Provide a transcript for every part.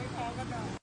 Foi folga, não.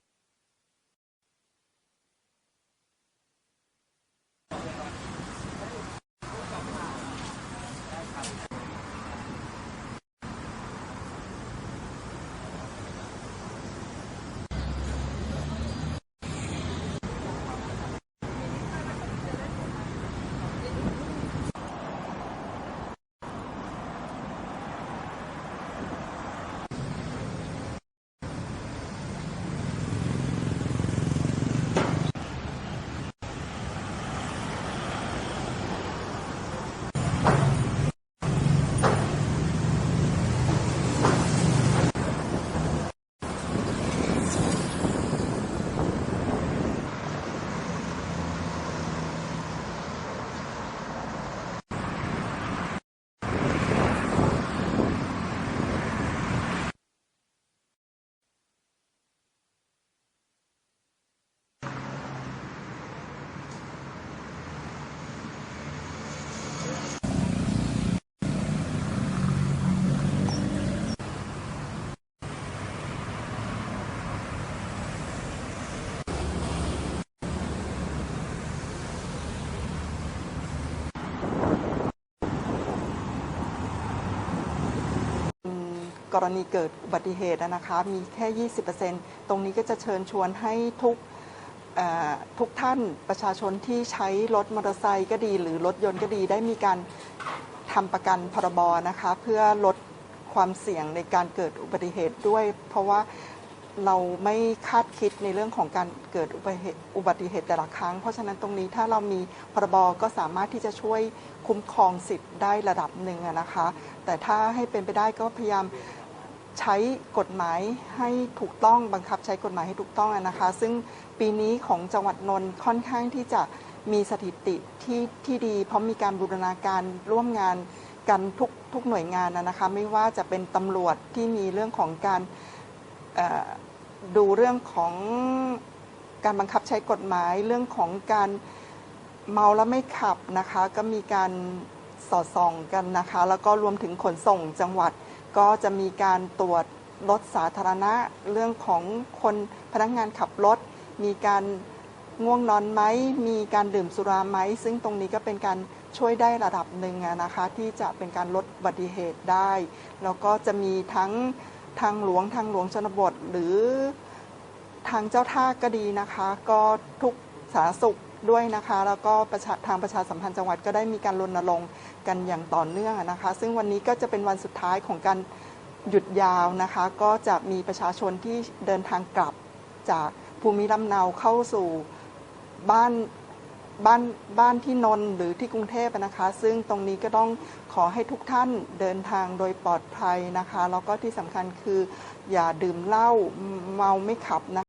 กรณีเกิดอุบัติเหตุนะคะมีแค่ 20%ตรงนี้ก็จะเชิญชวนให้ทุกทุกท่านประชาชนที่ใช้รถมอเตอร์ไซค์ก็ดี หรือรถยนต์ก็ดีได้มีการทำประกันพรบนะคะ เพื่อลดความเสี่ยงในการเกิดอุบัติเหตุด้วย เพราะว่า เราไม่คาดคิดในเรื่องของการเกิดอุบัติเหตุแต่ละครั้ง เพราะฉะนั้นตรงนี้ถ้าเรามีพรบก็สามารถที่จะช่วยคุ้มครองสิทธิ์ได้ระดับหนึ่งนะคะ แต่ถ้าให้เป็นไปได้ก็พยายามใช้กฎหมายให้ถูกต้องบังคับใช้กฎหมายให้ถูกต้องนะคะ ซึ่งปีนี้ของจังหวัดนนท์ค่อนข้างที่จะมีสถิติที่ที่ดี เพราะมีการบูรณาการร่วมงานกันทุกทุกหน่วยงานนะคะ ไม่ว่าจะเป็นตำรวจที่มีเรื่องของการ ดูเรื่องของการบังคับใช้กฎหมายเรื่องของการเมาแล้วไม่ขับนะคะ ก็มีการสอดส่องกันนะคะ แล้วก็รวมถึงขนส่งจังหวัด ก็จะมีการตรวจรถสาธารณะ เรื่องของคนพนักงานขับรถ มีการง่วงนอนไหมมีการดื่มสุราไหมซึ่งตรงนี้ก็เป็นการช่วยได้ระดับหนึ่งนะคะ ที่จะเป็นการลดอุบัติเหตุได้ แล้วก็จะมีทั้ง ทางหลวงทางหลวงชนบท หรือทางเจ้าท่าก็ดีนะคะ ก็ทุกสาธารณสุขด้วยนะคะ แล้วก็ประชาทางประชาสัมพันธ์จังหวัดก็ได้มีการรณรงค์กันอย่างต่อเนื่องนะคะ ซึ่งวันนี้ก็จะเป็นวันสุดท้ายของการหยุดยาวนะคะ ก็จะมีประชาชนที่เดินทางกลับจากภูมิลำเนาเข้าสู่บ้าน บ้านบ้านที่นนหรือที่กรุงเทพนะคะ ซึ่งตรงนี้ก็ต้องขอให้ทุกท่านเดินทางโดยปลอดภัยนะคะ แล้วก็ที่สำคัญคืออย่าดื่มเหล้าเมาไม่ขับนะคะ